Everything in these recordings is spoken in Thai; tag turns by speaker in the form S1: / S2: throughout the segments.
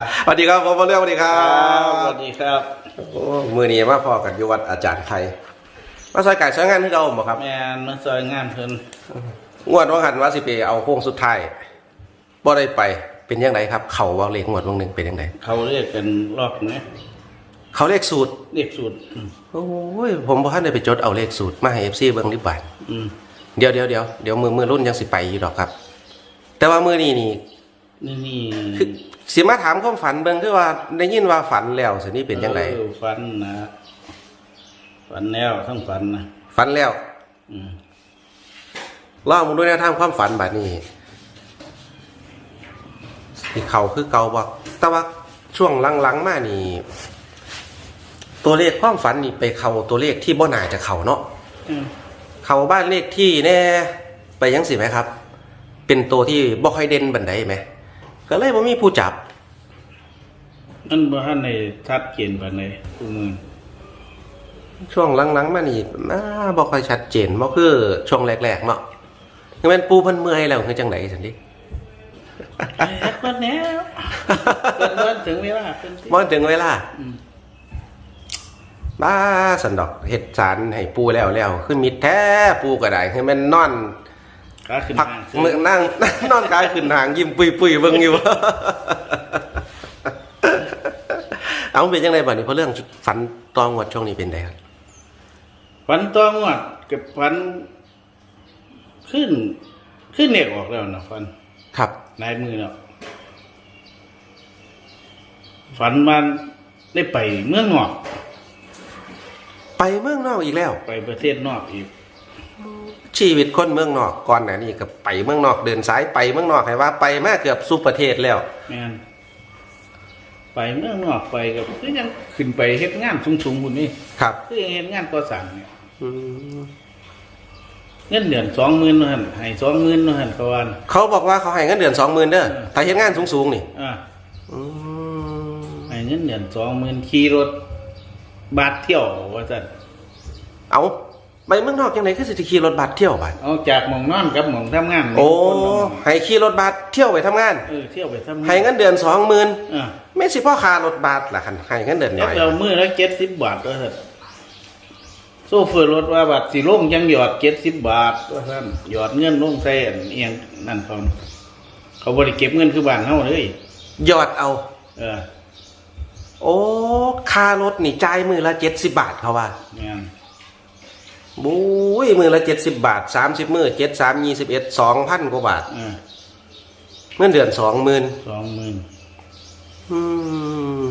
S1: สวัสดีครับผมเรื่องสวัสดีครั
S2: ส
S1: บ
S2: วัสดีครับ
S1: โอ้มือนี้มาพอกันอยู่วัดอาจารย์ไทยมาซอยไก่ซอยงานที่เราบ่ครับ
S2: แม่นมาซอยงานเพิ่น
S1: งวดว่าหันว่าสิไปเอาโค้งสุดท้ายบ่ได้ไปเป็นยังไงครับ เขาว่าเลขงวดวงหนึ่งเป็นยังไง
S2: เขาเรียกกันรอบนะ
S1: เขาเลขสูตร
S2: เรียกสูตรอืม
S1: โอ้ยผมบ่ทันได้ไปจดเอาเลขสูตรมาให้ FC เบิ่งริบบาท
S2: อืม
S1: เดี๋ยวเดี๋ยวเดี๋ยวเดี๋ยวมือมือรุ่นยังสิไปอยู่ดอกครับ แต่ว่ามือนี้นี่
S2: นี่นี่
S1: คือสิมาถามความฝันเบิ่งคือว่าได้ยินว่าฝันแล้วสินี่เป็นยังไง
S2: ออฝันนะฝันแล้วทั้งฝันนะ
S1: ฝันแล้ว
S2: อืม
S1: เล่ามึงด้วยแนวทางความฝันแบบนี้ที่เขาคือเก่าบอกแต่ว่าช่วงหลังๆมานี่ ตัวเลขความฝันนี่ไปเขาตัวเลขที่บ่น่าจะเขาเนาะ
S2: อืม
S1: เขาบ้านเลขที่แน่ไปยังสิไหมครับ เป็นตัวที่บ่ค่อยเด่นบันไดไหม ก็เลยบ่มีผู้จับ
S2: มันบ่ทันในชัดเจนปานใดผู้มือ
S1: ช่วงหลังๆมานี่อ่าบ่ค่อยชัดเจนบ่คือช่วงแรกๆเนาะคือแม่นปูเพิ่นเมื่อยแล้วคือจังไดสันดิ
S2: แอบมาแล้วเพิ่นเพิ่นถึงเวลาเพิ่นสิ
S1: บ่ถึงเวลา
S2: อืม
S1: บ้าสันดอกเห็ดสารให้ปูแล้วแล้วขึ้นมิดแท้ปูก็ได้ให้มันนอน
S2: ขาขึ้น
S1: พัก
S2: ห้าง
S1: มือนั่งนอนกายขึ้นหางยิ้มปุยปุยๆเบิ่งอยู่ เอาเป็นยังไงบ้านี้เพราะเรื่องฝันตองวดช่วงนี้เป็นไงครับ
S2: ฝันตัวงวดกับฝัน ขึ้น ขึ้นเน็กออกแล้วนะฝัน
S1: ครับ
S2: นายมือแล้วฝันมันได้ไปเมืองนอก
S1: ไปเมืองนอกอีกแล้ว
S2: ไปประเทศนอกอีก
S1: ชีวิตคนเมืองนอกก่อนหน้านี้ก็ไปเมืองนอกเดินสายไปเมืองนอกให้ว่าไปมาเกือบสุประเทศแล้ว
S2: แม่นไปเมืองนอกไปกับคือยังขึ้นไปเฮ็ดงานสูงๆคุณนี่
S1: ครับ
S2: คือยังเฮ็ดงานก่อสร้างเนี่ย
S1: อืม
S2: เงินเดือนสองหมื่นนั่นให้สองหมื่นนั่นเขาว่า
S1: เขาบอกว่าเขาให้เงินเดือนสองหมื่นเด้อถ้าเฮ็ดงานสูงๆนี่
S2: อ่า
S1: อืม
S2: ให้เงินเดือนสองหมื่นขี่รถบาทเที่ยวว่าซั่น
S1: เอา ไปเมืองนอกยังไงคือสิจะขี่รถบัสเที่ยวบัส
S2: เอาจากหม่องนอนกับหม่องทำงาน
S1: โอ้
S2: คนละหม่อง
S1: ให้ขี่รถบัสเที่ยวไปทำงาน
S2: เออเที่ยวไปทำงาน
S1: ให้เงินเดือนสองหมื่น
S2: อ่า
S1: ไม่สิพ่อคารถบัสล่ะคันให้เงินเดือนห
S2: แล้
S1: น่
S2: ว
S1: อย
S2: เรามือละเจ็ดสิบบาทก็เถอะโซเฟอร์รถว่าบาทสิลงยังหยอดเจ็ดสิบบาทว่าท่านหยอดเงินลงใส่อันเอียงนั่นเขาเขาบริเก็บเงินคือบ้านเฮาเลย
S1: ยอดเอา
S2: เออ
S1: โอ้คารถนี่จ่ายมือละเจ็ดสิบบาทเขาว่า
S2: เนี่ย
S1: บุ้ยมือละเจ็ดสิบบาทสามสิบมือเจ็ดสามยี่สิบเอ็ดสองพันกว่าบาท
S2: เออ
S1: เงินเดือนสองหมื่น
S2: สองหมื่น
S1: อืม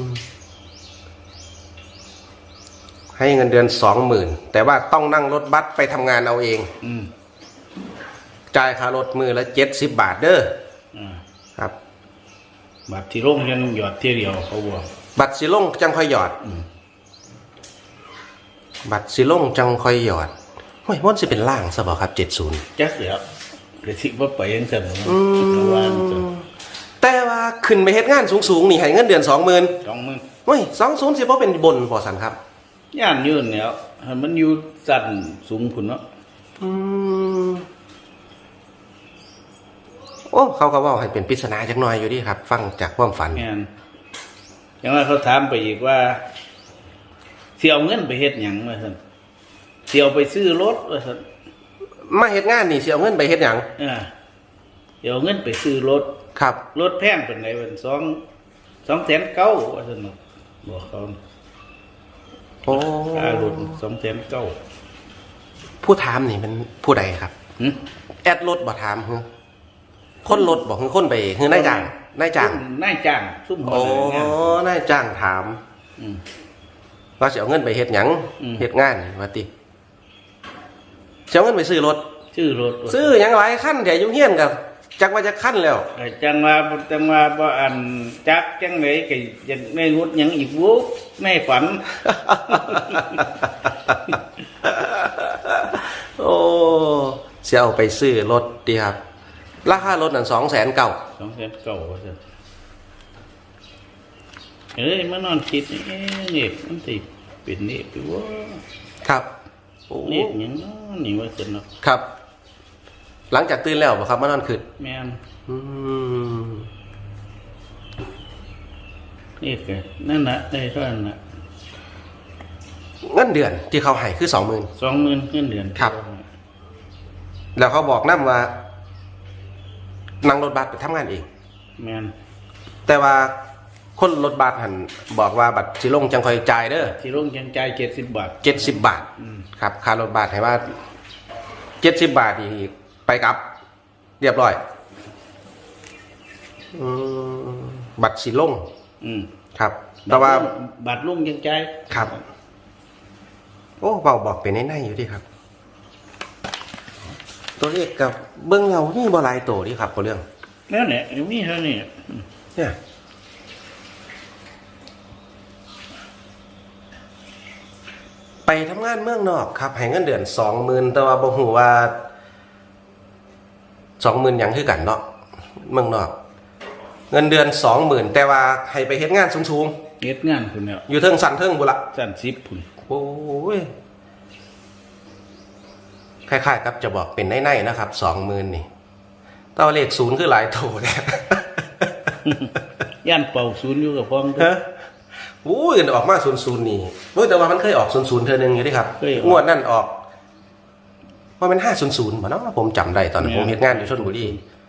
S1: ให้เงินเดือนสองหมื่นแต่ว่าต้องนั่งรถบัสไปทำงานเอาเอง
S2: อืม
S1: จ่ายค่ารถมือละเจ็ดสิบบาทเด้อ
S2: อ่า
S1: ครับ
S2: บาทที่ลงยังหยอดเที่ยวเดียวเขาบอก
S1: บัตรสิลงจังค่อยหยอด
S2: อืม
S1: บัตรสิลงจังค่อยหยอดห้ยมันสิเป็นล่างซะบ่ครับเจ็ดศูนย์
S2: จักเสียกระสิว่าไปยังสั่น
S1: อืม
S2: ระวังจ้ะ
S1: แต่ว่าขึ้นไปเฮ็ดงานสูงๆนี่ให้เงินเดือนสองหมื่น
S2: สองหมื่น
S1: เฮ้ยสองศูนย์สิบ่เป็นบนพอสันครับ
S2: ย่านยืนแล้วให้มันอยู่สั่นสูงพุ่นเนาะ
S1: อืมโอ้เขาก็เว่าให้เป็นปริศนาจักหน่อยอยู่ดีครับ ฟังจากความฝัน
S2: งานอย่างว่าเขาถามไปอีกว่า เสียเอาเงินไปเฮ็ดหยังว่าซั่นเสียเอาไปซื้อรถว่าซั่น
S1: มาเฮ็ดงานนี่สิเอาเงินไปเฮ็ดหยัง
S2: เออเดี๋ยวเอาเงินไปซื้อรถ
S1: ครับ
S2: รถแพงเป็นไงเป็นสองสองแสนเก้าว่าซั่นเนาะบอกเขา
S1: โอ้
S2: ค่ารถสองแสนเก้า
S1: ผู้ถามนี่มันผู้ใดครับ
S2: หึ
S1: แอดรถบ่ถามคือคนรถบอกคือคนไปคือนายจ้างนายจ้าง
S2: นายจ้างซุ่มหัว
S1: โอ้
S2: หน้างาน
S1: นายจ้างถาม
S2: อืม
S1: ว่าสิเอาเงินไปเฮ็ดหยัง
S2: อืม
S1: เฮ็ดงานว่าติสิเอาเงินไปซื้อรถ
S2: ชื่อรถว่า
S1: ซื้อหยังหลายคันแต่อยู่เฮียนกับจักว่าจะคันแล้ว
S2: เอ่อจังว่าจังว่าบ่อันจักจังไดก็ยังไม่งดหยังอีกวุในฝัน
S1: โอ้เสียเอาไปซื้อรถดีครับ ราคารถนั่นสองแสนเก่า
S2: สองแสนเก้าว่าซั่น เอ้ยมานอนคิดนี่เอ๊ะนี่มันสิเป็นนี่ไปว่า
S1: ครับโอ้
S2: นี่หยังเนาะนี่ว่าซั่นเนาะ
S1: ครับ หลังจากตื่นแล้วบ่ครับมานอนขึ้น
S2: แม่น
S1: อืม
S2: นี่เกิดนั่นนะได้เท่านั้นนะ
S1: เงินเดือนที่เขาให้คือสองหมื่น
S2: สองหมื่นเงินเดือน
S1: ครับ แล้วเขาบอกนํว่านั่งรถบัสไปทำงานเอง
S2: แมน
S1: แต่ว่า คนรถบัสหันบอกว่าบัตรสิลงจังคอยจ่ายเด้อ
S2: ที่ลงยังจ่ายเจ็ดสิบบาท
S1: เจ็ดสิบบาท
S2: อืม
S1: ครับค่ารถบัสให้ว่าเจ็ดสิบบาทนี่ไปกลับ เรียบร้อยอืมบัตรสิลง
S2: อืม
S1: ครับ แต่ว่า
S2: บัตรลงยังจ่าย
S1: ครับ โอ้เบาบอกเป็นในๆอยู่ดิครับ ตัวเลขกับเบื้องเงานี่บหลายตัวดิครับเขาเรื่อง
S2: แล้วเนี่ยมีเท่านี้อืม
S1: เนี่ย ไปทำงานเมืองนอกครับให้เงินเดือนสองหมื่นแต่ว่าบ่ฮู้ว่าสองหมื่นยังคือกันเนาะเมืองนอก เงินเดือนสองหมื่นแต่ว่าให้ไปเฮ็ดงานสูง
S2: เฮ็ดงานคุณเนี่ย
S1: ๆอยู่เทิงสันเทิงบุละ
S2: สั้นสิบพุ่น
S1: โอ้ยคล้ายๆกับจะบอกเป็นในๆนะครับสองหมื่นนี่แตัวาเลขศูนย์คือหลายโถเนี่ย
S2: ย่านเป่าศูนย์อยู่กับพ้องด้วย
S1: ฮะ อู้ยออกมาศูนย์ศูนย์นี่โอ้ยแต่ว่ามันเคยออกศูนย์ศูนย์เธอหนึ่งอยู่ดิครับ
S2: เคยออก
S1: งวดนั่นออกว่าเป็นห้าศูนย์ศูนย์มาเนาะผมจำได้ตอนนั้น
S2: แม่
S1: ผมเฮ็ดงานอยู่ชลบุรี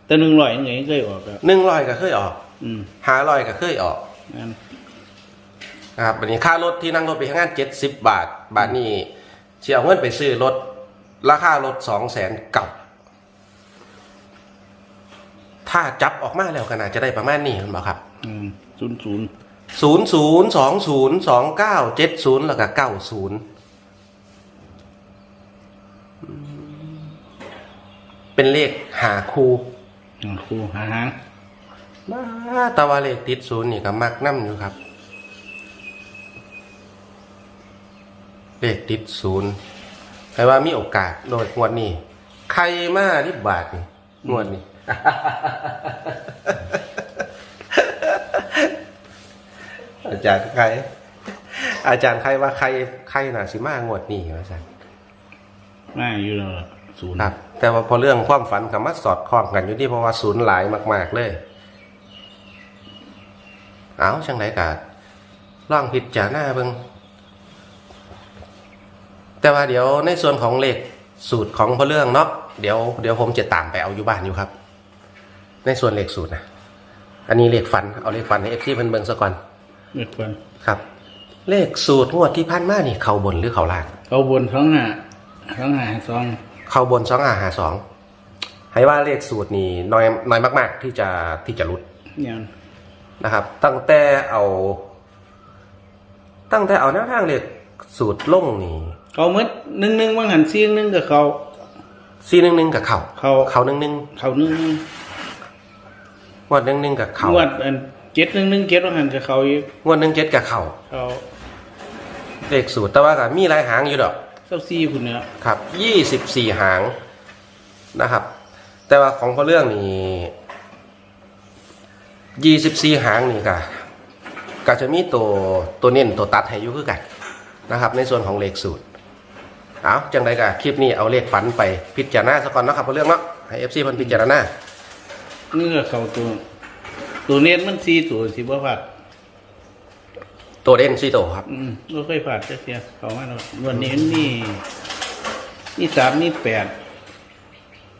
S2: แต่หนึ่งร้อยยังไงเคยออกแล้ว
S1: หนึ่งร้อยก็เคยออก
S2: อืม
S1: ห้าร้อยก็เคยออก
S2: นั่น
S1: นะครับวันนี้ค่ารถที่นั่งรถไปทำงานเจ็ดสิบบาท บาทนี้เชียเอาเงินไปซื้อรถราคารถสองแสนกับถ้าจับออกมาแล้วก็น่าจะได้ประมาณนี้คุณบอกครับ
S2: อืมศูนย์ศูนย์
S1: ศูนย์ศูนย์สองศูนย์สองเก้าเจ็ดศูนย์แล้วก็เก้าศูนย์เป็นเลขหาคู
S2: อ่าครูหาหาง
S1: มาแตะวันเลขติดศูนย์นี่ก็มักน้ำอยู่ครับ เลขติดศูนย์แปลว่ามีโอกาสโดยงวดนี้ ใครมาที่บาทนี่งวดนี้ อาจารย์ใครอาจารย์ใครว่าใครใครน่ะสิมางวดนี้อาจารย์
S2: น่าอยู่แล้วล่ะศูนย์
S1: ครับ แต่ว่าพอเรื่องความฝันกับมาสอดคล้องกันอยู่ที่เพราะว่าศูนย์หลายมาก ๆ เลย เอาช่างไหนกาล่องผิดจาหน้าเบิงแต่ว่าเดี๋ยวในส่วนของเลขสูตรของพอเรื่องเนาะเดี๋ยวเดี๋ยวผมจะตามไปเอาอยู่บ้านอยู่ครับ ในส่วนเลขสูตรนะอันนี้เลขฟันเอาเลขฟันให้เอฟซีเพิ่นเบิงซะก่อน
S2: เมื่อควร
S1: ครับ เลขสูตรงวดที่พันมานี่เขาบนหรือเขาล่าง
S2: เขาบนท้องหน้าท้องหน้าสอง
S1: เข้าบนสองอาหาสองให้ว่าเลขสูตรนี่น้อยน้อยมาก ๆ ที่จะที่จะรุด
S2: เนี่ย
S1: นะครับ ตั้งแต่เอา ตั้งแต่เอาแนวทางเลขสูตรลงนี่
S2: เขาเมื่อหนึ่งหนึ่งว่างหันซีหนึ่งกับเขา
S1: ซีหนึ่งหนึ่งกับเขา
S2: เขา
S1: เขาหนึ่งหนึ่ง
S2: เขาหนึ่ง
S1: งวดหนึ่งหนึ่งกับเขา
S2: งวดอัน เจ็ดหนึ่งหนึ่งเจ็ดว่างหันกับเขาอีก
S1: งวดหนึ่งเจ็ดกับเขา
S2: เขา
S1: เลขสูตรแต่ว่าก็มีหลายหางอยู่ดอก
S2: เจ้าซีพุ่นเนี่ย
S1: ครับยี่สิบสี่หางนะครับ แต่ว่าของพอเรื่องนี่ยี่สิบสี่หางนี่ก็ก็จะมีตัวตัวเน้นตัวตัดให้อยุ่คือกันนะครับ ในส่วนของเลขสูตรเอาจังไดกะคลิปนี้เอาเลขฝันไปพิจารณาซะก่อนเนาะครับพอเรื่องเนาะให้เอฟซีเพิ่นพิจารณา
S2: นี่ก็เขาตัว ตัวเน้นมันซีตัวสิบ่ผัด
S1: ตัวเด่นซีโตวครับ
S2: อืมเราเคยผัดเสียเขามาแล้ววันนี้มันมีมีสามมีแปด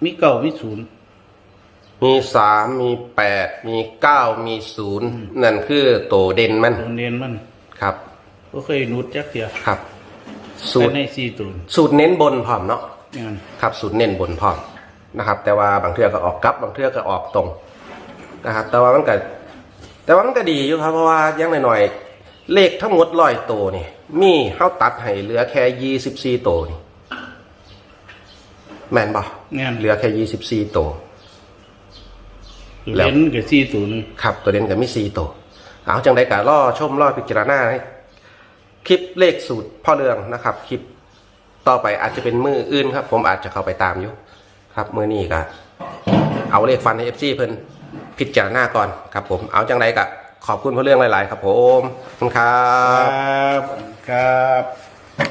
S2: มีเก้ามีศูนย์
S1: มีสามมีแปดมีเก้ามีศูนย์นั่นคือตัวเด่นมัน
S2: ตัวเน้นมัน
S1: ครับ
S2: ก็เคยนุดจักเสีย
S1: ครับ สู
S2: แต่
S1: ตร
S2: ในซีตัว
S1: สูตรเน้นบนพร้อมเนาะ
S2: งาน
S1: ครับสูตรเน้นบนพร้อมนะครับ แต่ว่าบางเทื่อก็ออกกลับบางเทื่อก็ออกตรง นะครับ แต่ว่ามันก็แต่ว่ามันก็ดีอยู่ครับ เพราะว่าอยังหน่อยๆเลขทั้งหมดร้อยตัวนี่มีเฮาตัดให้เหลือแค่ยี่สิบสี่ตัวนี่แม่นบ่
S2: งาน
S1: เหลือแค่ยี่สิบสี่ตัว
S2: ตัว
S1: แล้ว
S2: เน้นกับซีตัวหนึง
S1: ครับ ตัวเด่นก็มีสี่ตัวเอาจังใดก็ล่อชมล่อพิจารณาให้คลิปเลขสูตรพ่อเรืองนะครับ คลิปต่อไปอาจจะเป็นมืออื่นครับ ผมอาจจะเข้าไปตามอยู่ครับมือนี้ก็เอาเลขฟันให้เอฟซีเพิ่น พิจารณาก่อนครับผมเอาจังไรก็ขอบคุณพ่อเรื่องหลาย ๆ ครับผมขอบคุณครั
S2: บ ครับ